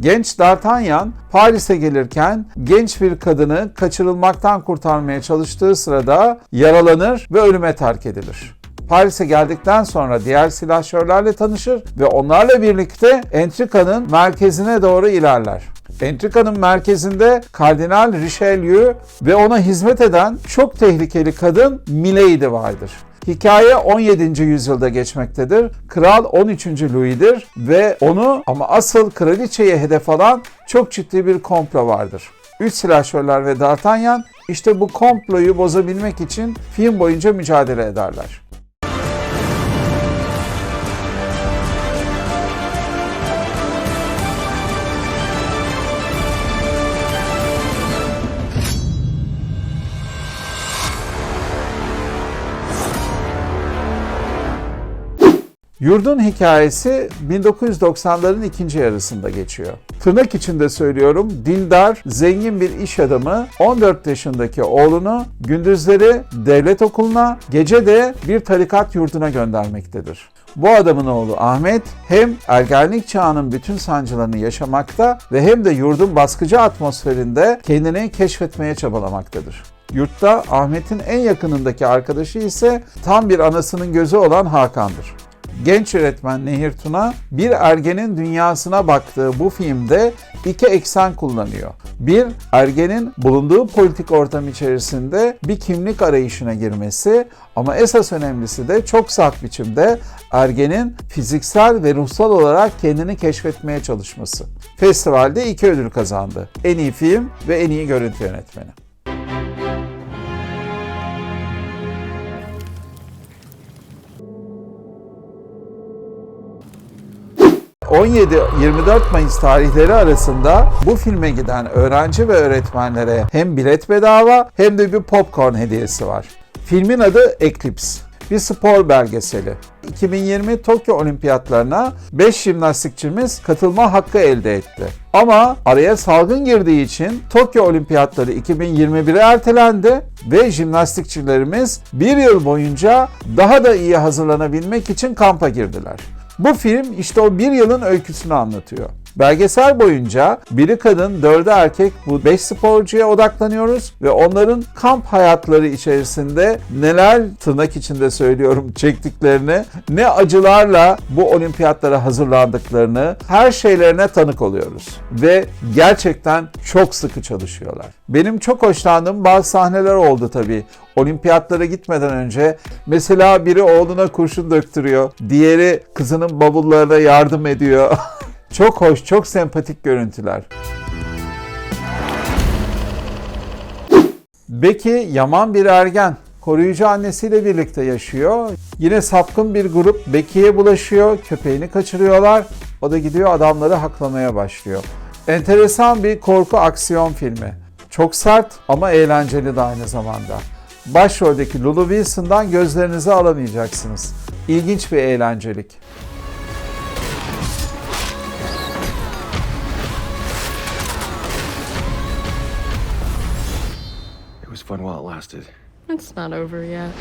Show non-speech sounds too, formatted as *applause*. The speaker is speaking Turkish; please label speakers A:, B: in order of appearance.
A: Genç D'Artagnan Paris'e gelirken genç bir kadını kaçırılmaktan kurtarmaya çalıştığı sırada yaralanır ve ölüme terk edilir. Paris'e geldikten sonra diğer silahşörlerle tanışır ve onlarla birlikte entrikanın merkezine doğru ilerler. Entrikanın merkezinde Kardinal Richelieu ve ona hizmet eden çok tehlikeli kadın Milady vardır. Hikaye 17. yüzyılda geçmektedir. Kral 13. Louis'dir ve onu ama asıl kraliçeye hedef alan çok ciddi bir komplo vardır. Üç silahşörler ve D'Artagnan işte bu komployu bozabilmek için film boyunca mücadele ederler. Yurdun hikayesi 1990'ların ikinci yarısında geçiyor. Tırnak içinde söylüyorum, dindar, zengin bir iş adamı 14 yaşındaki oğlunu gündüzleri devlet okuluna, gece de bir tarikat yurduna göndermektedir. Bu adamın oğlu Ahmet hem ergenlik çağının bütün sancılarını yaşamakta ve hem de yurdun baskıcı atmosferinde kendini keşfetmeye çabalamaktadır. Yurtta Ahmet'in en yakınındaki arkadaşı ise tam bir anasının gözü olan Hakan'dır. Genç yönetmen Nehir Tuna bir ergenin dünyasına baktığı bu filmde iki eksen kullanıyor. Bir, ergenin bulunduğu politik ortam içerisinde bir kimlik arayışına girmesi ama esas önemlisi de çok saf biçimde ergenin fiziksel ve ruhsal olarak kendini keşfetmeye çalışması. Festivalde iki ödül kazandı. En iyi film ve en iyi görüntü yönetmeni. 17-24 Mayıs tarihleri arasında bu filme giden öğrenci ve öğretmenlere hem bilet bedava hem de bir popcorn hediyesi var. Filmin adı Eclipse. Bir spor belgeseli. 2020 Tokyo Olimpiyatlarına 5 jimnastikçimiz katılma hakkı elde etti. Ama araya salgın girdiği için Tokyo Olimpiyatları 2021'e ertelendi ve jimnastikçilerimiz bir yıl boyunca daha da iyi hazırlanabilmek için kampa girdiler. Bu film işte o bir yılın öyküsünü anlatıyor. Belgesel boyunca biri kadın, dördü erkek bu beş sporcuya odaklanıyoruz ve onların kamp hayatları içerisinde neler tırnak içinde söylüyorum *laughs* çektiklerini, ne acılarla bu olimpiyatlara hazırlandıklarını, her şeylerine tanık oluyoruz. Ve gerçekten çok sıkı çalışıyorlar. Benim çok hoşlandığım bazı sahneler oldu tabii. Olimpiyatlara gitmeden önce mesela biri oğluna kurşun döktürüyor, diğeri kızının bavullarına yardım ediyor. *laughs* Çok hoş, çok sempatik görüntüler. Becky yaman bir ergen. Koruyucu annesiyle birlikte yaşıyor. Yine sapkın bir grup Becky'ye bulaşıyor, köpeğini kaçırıyorlar. O da gidiyor adamları haklamaya başlıyor. Enteresan bir korku aksiyon filmi. Çok sert ama eğlenceli de aynı zamanda. Başroldeki Lulu Wilson'dan gözlerinizi alamayacaksınız. İlginç bir eğlencelik.
B: Fun while it lasted.
C: It's not over yet.